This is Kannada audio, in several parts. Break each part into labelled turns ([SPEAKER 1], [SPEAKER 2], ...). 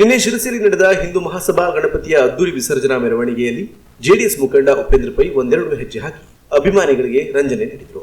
[SPEAKER 1] ನಿನ್ನೆ ಶಿರಸಿಯಲ್ಲಿ ನಡೆದ ಹಿಂದೂ ಮಹಾಸಭಾ ಗಣಪತಿಯ ಅದ್ದೂರಿ ವಿಸರ್ಜನಾ ಮೆರವಣಿಗೆಯಲ್ಲಿ ಜೆಡಿಎಸ್ ಮುಖಂಡ ಉಪೇಂದ್ರ ಪೈ ಒಂದೆರಡು ಹೆಜ್ಜೆ ಹಾಕಿ ಅಭಿಮಾನಿಗಳಿಗೆ ರಂಜನೆ ನೀಡಿದರು.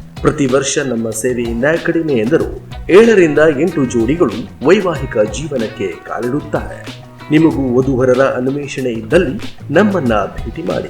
[SPEAKER 1] ಪ್ರತಿ ವರ್ಷ ನಮ್ಮ ಸೇವೆಯಿಂದ ಕಡಿಮೆ ಎಂದರು. ಏಳರಿಂದ ಎಂಟು ಜೋಡಿಗಳು ವೈವಾಹಿಕ ಜೀವನಕ್ಕೆ ಕಾಲಿಡುತ್ತಾರೆ. ನಿಮಗೂ ವಧುವರರ ಅನ್ವೇಷಣೆ ಇದ್ದಲ್ಲಿ ನಮ್ಮನ್ನ ಭೇಟಿ ಮಾಡಿ.